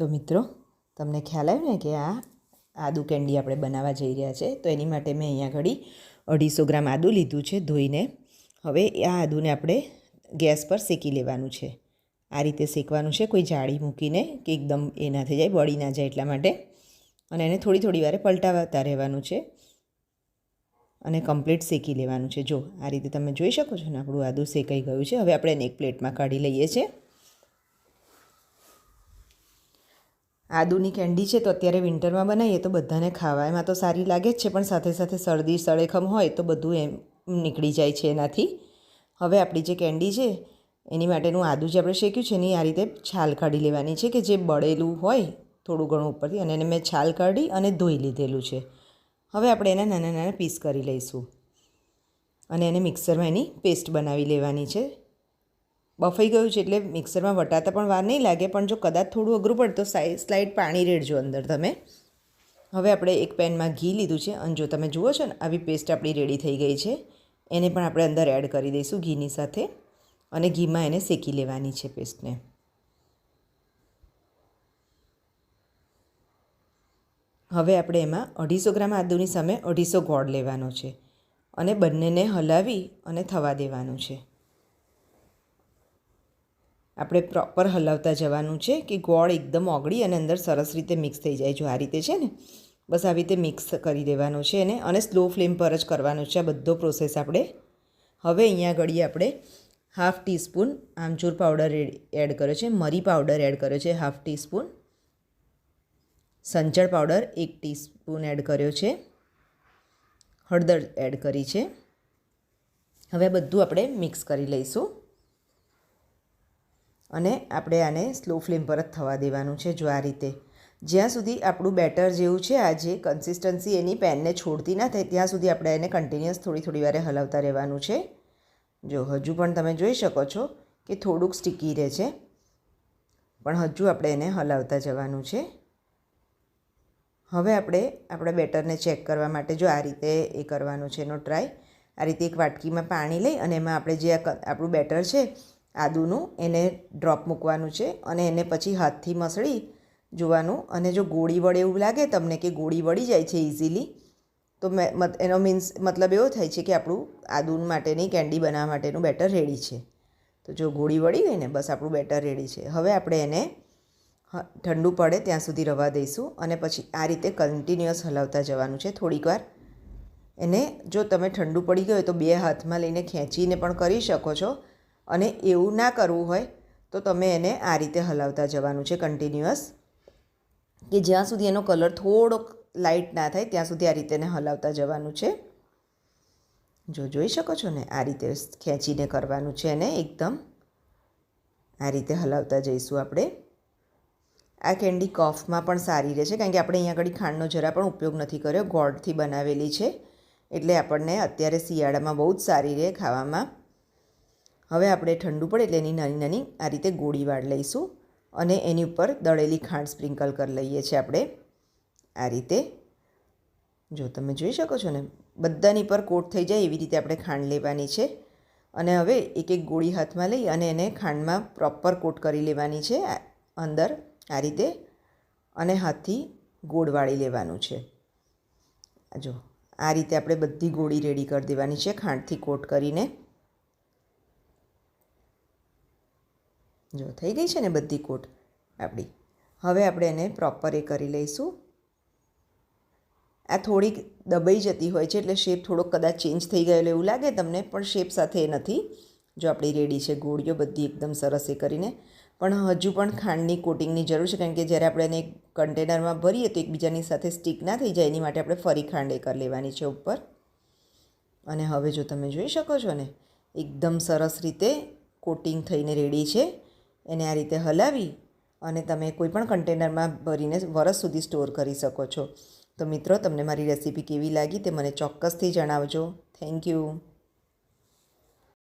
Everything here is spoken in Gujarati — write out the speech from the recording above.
તો મિત્રો, તમને ખ્યાલ આવ્યો ને કે આ આદુ કેન્ડી આપણે બનાવવા જઈ રહ્યા છે, તો એની માટે મેં અહીંયા ઘડી અઢીસો ગ્રામ આદુ લીધું છે ધોઈને. હવે આ આદુને આપણે ગેસ પર શેકી લેવાનું છે. આ રીતે શેકવાનું છે, કોઈ જાળી મૂકીને કે એકદમ એ ના થઈ જાય, બળી ના જાય એટલા માટે. અને એને થોડી થોડી વારે પલટાવતા રહેવાનું છે અને કમ્પ્લીટ શેકી લેવાનું છે. જો આ રીતે તમે જોઈ શકો છો ને, આપણું આદુ શેકાઈ ગયું છે. હવે આપણે એને એક પ્લેટમાં કાઢી લઈએ છીએ. આદુની કેન્ડી છે તો અત્યારે વિન્ટરમાં બનાવીએ તો બધાને ખાવા. એમાં તો સારી લાગે જ છે, પણ સાથે સાથે શરદી, સળેખમ હોય તો બધું એમ નીકળી જાય છે એનાથી. હવે આપણી જે કેન્ડી છે, એની માટેનું આદુ જે આપણે શેક્યું છે એની આ રીતે છાલ કાઢી લેવાની છે કે જે બળેલું હોય થોડું ઘણું ઉપરથી, અને એને મેં છાલ કાઢી અને ધોઈ લીધેલું છે. હવે આપણે એના નાના નાના પીસ કરી લઈશું. અને એને મિક્સરમાં એની પેસ્ટ બનાવી લેવાની છે. બફાઈ ગયું છે એટલે મિક્સરમાં વટાતા પણ વાર નહીં લાગે, પણ જો કદાચ થોડું અઘરું પડે તો સ્લાઇડ પાણી રેડજો અંદર તમે. હવે આપણે એક પેનમાં ઘી લીધું છે, અને જો તમે જુઓ છો ને, આવી પેસ્ટ આપણી રેડી થઈ ગઈ છે. એને પણ આપણે અંદર એડ કરી દઈશું ઘીની સાથે, અને ઘીમાં એને શેકી લેવાની છે પેસ્ટને. હવે આપણે એમાં અઢીસો ગ્રામ આદુની સામે અઢીસો ગોળ લેવાનો છે, અને બંનેને હલાવી અને થવા દેવાનું છે. આપણે પ્રોપર હલાવતા જવાનું છે કે ગોળ એકદમ ઓગળી અને અંદર સરસ રીતે મિક્સ થઈ જાય. જો આ રીતે છે ને, બસ આવી રીતે મિક્સ કરી દેવાનું છે એને અને સ્લો ફ્લેમ પર જ કરવાનું છે આ બધો પ્રોસેસ આપણે. હવે અહીંયા ઘડી આપણે હાફ ટીસ્પૂન આમચૂર પાવડર એડ કર્યો છે, મરી પાવડર એડ કર્યો છે હાફ ટીસ્પૂન સંચળ પાવડર એક ટીસ્પૂન એડ કર્યો છે. હળદર એડ કરી છે. હવે બધું આપણે મિક્સ કરી લઈશું. અને આપણે આને સ્લો ફ્લેમ પર જ થવા દેવાનું છે જો આ રીતે. જ્યાં સુધી આપણું બેટર જેવું છે, આ જે કન્સિસ્ટન્સી એની પેનને છોડતી ના થાય, ત્યાં સુધી આપણે એને કન્ટિન્યુઅસ થોડી થોડી વારે હલાવતા રહેવાનું છે. જો હજુ પણ તમે જોઈ શકો છો કે થોડુંક સ્ટીકી રહે છે, પણ હજુ આપણે એને હલાવતા જવાનું છે. હવે આપણે આપણા બેટરને ચેક કરવા માટે જો આ રીતે એ કરવાનું છે, એનો ટ્રાય આ રીતે એક વાટકીમાં પાણી લઈ અને એમાં આપણે જે આપણું બેટર છે આદુનું એને ડ્રોપ મૂકવાનું છે અને એને પછી હાથથી મસળી જોવાનું. અને જો ગોળી વળે એવું લાગે તમને કે ગોળી વળી જાય છે ઇઝીલી તો એનો મીન્સ મતલબ એવો થાય છે કે આપણું આદુ માટેની કેન્ડી બનાવવા માટેનું બેટર રેડી છે. તો જો ગોળી વળી ગઈ ને, બસ આપણું બેટર રેડી છે. હવે આપણે એને ઠંડુ પડે ત્યાં સુધી રવા દઈશું અને પછી આ રીતે કન્ટિન્યુઅસ હલાવતા જવાનું છે થોડીક વાર. એને જો તમે ઠંડુ પડી ગયું તો બે હાથમાં લઈને ખેંચીને પણ કરી શકો છો. અને એવું ના કરવું હોય તો તમે એને આ રીતે હલાવતા જવાનું છે કન્ટિન્યુઅસ કે જ્યાં સુધી એનો કલર થોડોક લાઇટ ના થાય, ત્યાં સુધી આ રીતે એને હલાવતા જવાનું છે. જો જોઈ શકો છો ને, આ રીતે ખેંચીને કરવાનું છે એને એકદમ. આ રીતે હલાવતા જઈશું આપણે. આ કેન્ડી કફમાં પણ સારી રહે છે, કારણ કે આપણે અહીંયા આગળ ખાંડનો જરા પણ ઉપયોગ નથી કર્યો, ગોળથી બનાવેલી છે. એટલે આપણને અત્યારે શિયાળામાં બહુ જ સારી રહે ખાવામાં. હવે આપણે ઠંડુ પડે એટલે એની નાની નાની આ રીતે ગોળી વાળ લઈશું અને એની ઉપર દળેલી ખાંડ સ્પ્રિંકલ કરી લઈએ છીએ આપણે. આ રીતે. જો તમે જોઈ શકો છો ને, બધાની પર કોટ થઈ જાય એવી રીતે આપણે ખાંડ લેવાની છે. અને હવે એક એક ગોળી હાથમાં લઈ અને એને ખાંડમાં પ્રોપર કોટ કરી લેવાની છે અંદર આ રીતે અને હાથથી ગોળ વાળી લેવાનું છે. જો, આ રીતે આપણે બધી ગોળી રેડી કરી દેવાની છે ખાંડથી કોટ કરીને. જો, થઈ ગઈ છે ને બધી કોટ? આપણી. હવે આપણે એને પ્રોપર એ કરી લઈશું. આ થોડીક દબાઈ જતી હોય છે, એટલે શેપ થોડોક કદાચ ચેન્જ થઈ ગયેલો એવું લાગે, તમને પણ શેપ સાથે એ નથી. જો આપણી રેડી છે ગોળીઓ, બધી એકદમ સરસ એ કરીને. પણ હજુ પણ ખાંડની કોટિંગની જરૂર છે, કારણ કે જ્યારે આપણે એને કન્ટેનરમાં ભરીએ તો એકબીજાની સાથે સ્ટીક ના થઈ જાય, એની માટે આપણે ફરી ખાંડ એ કરી લેવાની છે ઉપર. અને હવે જો તમે જોઈ શકો છો ને, એકદમ સરસ રીતે કોટિંગ થઈને રેડી છે. એને આ રીતે હલાવી અને તમે કોઈપણ કન્ટેનરમાં ભરીને વરસ સુધી સ્ટોર કરી શકો છો. તો મિત્રો, તમને મારી રેસીપી કેવી લાગી તે મને ચોક્કસથી જણાવજો. Thank you.